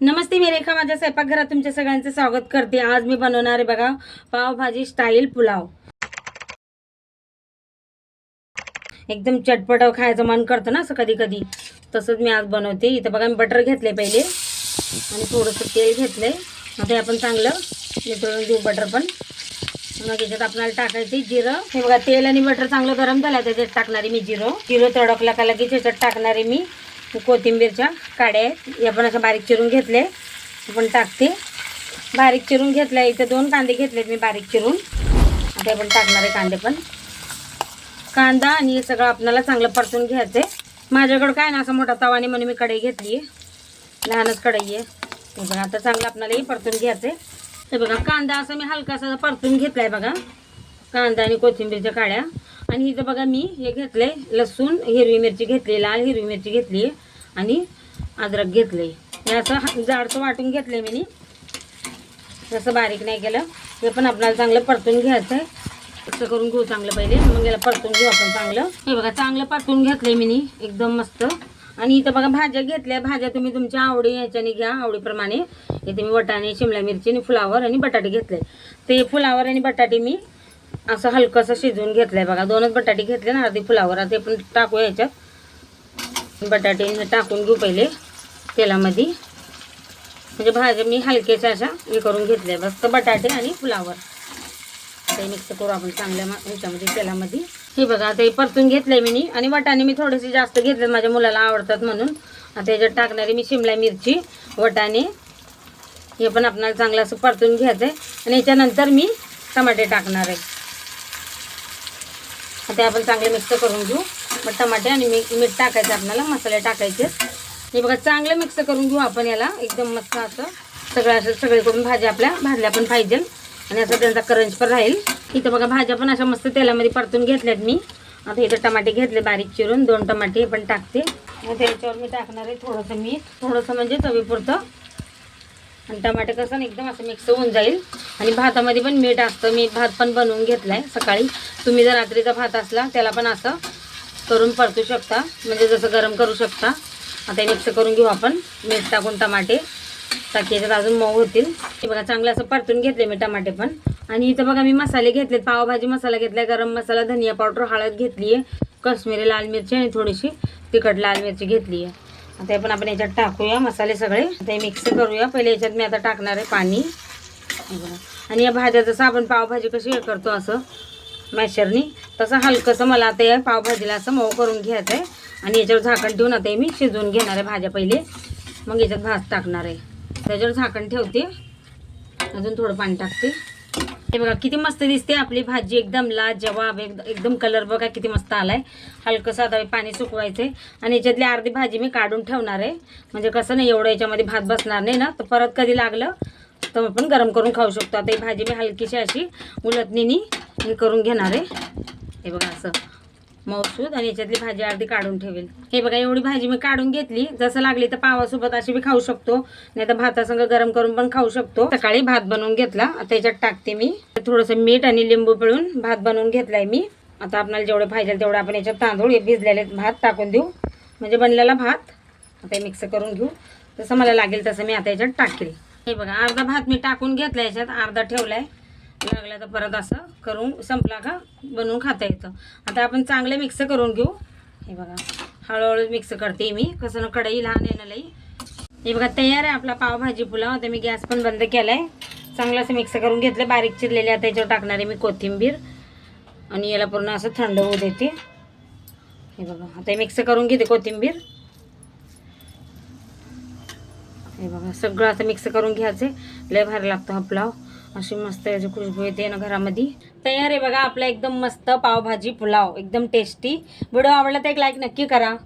नमस्ते मी रेखा. माझ्या स्वयंपाकघरात तुमच्या सगळ्यांचं स्वागत करते. आज मी बनवणार आहे बघा पावभाजी स्टाईल पुलाव. एकदम चटपट खायचं मन करतं ना असं कधी कधी तसंच मी आज बनवते. इथं बघा मी बटर घेतले पहिले. आणि थोडंसं तेल घेतलंय. आता आपण चांगलं मिसळून देऊ बटर पण. मग याच्यात आपल्याला टाकायचे जिरं. हे बघा तेल आणि बटर चांगलं गरम झालं. त्याच्यात टाकणारे मी जिरं. जिरं तडकला का लगेच याच्यात टाकणारे मी. कोथिंबीरच्या काड्या आहेत या पण असं बारीक चिरून घेतले. पण टाकते. बारीक चिरून घेतल्या इथं दोन कांदे घेतलेत मी बारीक चिरून. आता पण टाकणारे कांदे पण. कांदा आणि हे सगळं आपल्याला चांगलं परतून घ्यायचं आहे माझ्याकडं काय ना असा मोठा तवाने म्हणून मी कढई घेतली आहे. लहानच कढई आहे. ते बघा आता चांगलं आपल्यालाही परतून घ्यायचं आहे हे बघा कांदा असं मी हलकासा परतून घेतलाय बघा. कांदा आणि कोथिंबीरच्या काड्या. आणि इथं बघा मी हे घेतलंय लसूण हिरवी मिरची घेतली लाल हिरवी मिरची घेतली आणि अद्रक घेतले हे असं जाडचं वाटून घेतलंय मी. असं बारीक नाही केलं. हे पण आपल्याला चांगलं परतून घ्यायचं आहे असं करून घेऊ चांगलं पहिले. मग याला परतून घेऊ आपण चांगलं. हे बघा चांगलं परतून घेतलंय मी एकदम मस्त. आणि इथं बघा भाज्या घेतल्या. भाज्या तुम्ही तुमच्या आवडी ह्याच्याने घ्या. आवडीप्रमाणे. इथे मी वटाणे शिमला मिरची आणि फुलावर आणि बटाटे घेतले. ते फुलावर आणि बटाटे मी असं हलकंसं शिजवून घेतलंय बघा. दोनच बटाटे घेतले ना अर्धी फुलावर आता ते पण टाकू याच्यात. बटाटे हे टाकून घेऊ पहिले तेलामध्ये. म्हणजे भाज्या मी हलक्याच्या अशा हे करून घेतल्या. फक्त बटाटे आणि फुलावर. ते मिक्स करू आपण चांगल्या ह्याच्यामध्ये तेलामध्ये. हे बघा आता हे परतून घेतलंय मी आणि वटाणे मी थोडेसे जास्त घेतले माझ्या मुलाला आवडतात म्हणून. आता याच्यात टाकणारी मी शिमला मिरची वटाणे. हे पण आपल्याला चांगलं असं परतून घ्यायचं आहे आणि याच्यानंतर मी टमाटे टाकणार आहे. आता आपण चांगले मिक्स करून घेऊ. मग टमाटे आणि मी मीठ टाकायचं आपल्याला मसाले टाकायचे. हे बघा चांगलं मिक्स करून घेऊ आपण याला. एकदम मस्त असं सगळं असं सगळीकडून भाज्या आपल्या भाजल्या पण पाहिजे. आणि असं त्यांचा करंज पण राहील. इथं बघा भाज्या पण अशा मस्त तेलामध्ये परतून घेतल्यात मी. आता इथं टमाटे घेतले बारीक चिरून. दोन टमाटे हे पण टाकते. मग त्याच्यावर मी टाकणार आहे थोडंसं मीठ. थोडंसं म्हणजे चवीपुरतं. आणि टमाटे कसं एकदम असं मिक्स होऊन जाईल. आणि भातामध्ये पण मीठ असतं. मी भात पण बनवून घेतला आहे सकाळी. तुम्ही जर रात्रीचा भात असला त्याला पण असं करून परतू शकता. म्हणजे जसं गरम करू शकता. आता मिक्स करून घेऊ आपण. मीठ टाकून टमाटे. ताकी याच्यात अजून मऊ होतील. हे बघा चांगलं असं परतून घेतले मी टमाटे पण. आणि इथं बघा मी मसाले घेतलेत. पावभाजी मसाला घेतलाय. गरम मसाला धनिया पावडर हळद घेतली आहे कश्मीरी लाल मिरची आणि थोडीशी तिखट लाल मिरची घेतली आहे ते पण आपण याच्यात टाकूया मसाले सगळे. ते मिक्स करूया. पहिले याच्यात मी आता टाकणार आहे पाणी. आणि या भाज्या जसं आपण पावभाजी कशी हे करतो असं मॅशरनी तसं हलकंसं मला आता या पावभाजीला असं मऊ करून घ्यायचं आहे. आणि याच्यावर झाकण ठेवून आता मी शिजवून घेणार आहे भाज्या पहिले. मग याच्यात भात टाकणार आहे. त्याच्यावर झाकण ठेवते. अजून थोडं पाणी टाकते. हे बघा किती मस्त दिसते आपली भाजी एकदम लाजवाब एकदम एकदम कलर बघा किती मस्त आलाय. हलकं आता पाणी सुकवायचंय आणि याच्यातली अर्धी भाजी मी काढून ठेवणार आहे. म्हणजे कसं नाही एवढं याच्यामध्ये भात बसणार नाही ना. तर परत कधी लागलं तर आपण गरम करून खाऊ शकतो. आता ही भाजी मी हलकीशी अशी उलटणीनी मी करून घेणार आहे. हे बघा असं. मौसूद आणि याच्यातली भाजी अर्धी काढून ठेवेल. हे बघा एवढी भाजी मी काढून घेतली. जसं लागली तर पावासोबत अशी बी खाऊ शकतो. नाही तर भातासंग गरम करून पण खाऊ शकतो. सकाळी भात बनवून घेतला. आता याच्यात टाकते मी. थोडंसं मीठ आणि लिंबू पिळून भात बनवून घेतलाय मी. आता आपल्याला जेवढं पाहिजे तेवढं आपण याच्यात तांदूळ हे भिजलेले भात टाकून देऊ. म्हणजे बनलेला भात. आता मिक्स करून घेऊ. जसं मला लागेल तसं मी आता याच्यात टाकेल. हे बघा अर्धा भात मी टाकून घेतला याच्यात. अर्धा ठेवलाय. लागलं तर परत असं करून संपला का? बनवून खाता येतं. आता आपण चांगलं मिक्स करून घेऊ. हे बघा हळूहळू मिक्स करते मी. कसं ना कढई लहान आहे ना लई. हे बघा तयार आहे आपला पावभाजी पुलाव. आता मी गॅस पण बंद केला आहे चांगलं असं मिक्स करून घेतलं. बारीक चिरलेले आता याच्यावर टाकणार आहे मी कोथिंबीर. आणि याला पूर्ण असं थंड होऊ देते. हे बघा आता मिक्स करून घेते कोथिंबीर. हे बघा सगळं असं मिक्स करून घ्यायचं लय भारी लागतो हा पुलाव. अशी मस्त याची खुशबू येते ना घरामध्ये. तयार आहे बघा आपला एकदम मस्त पावभाजी पुलाव. एकदम टेस्टी व्हिडिओ आवडला तर एक लाईक नक्की करा.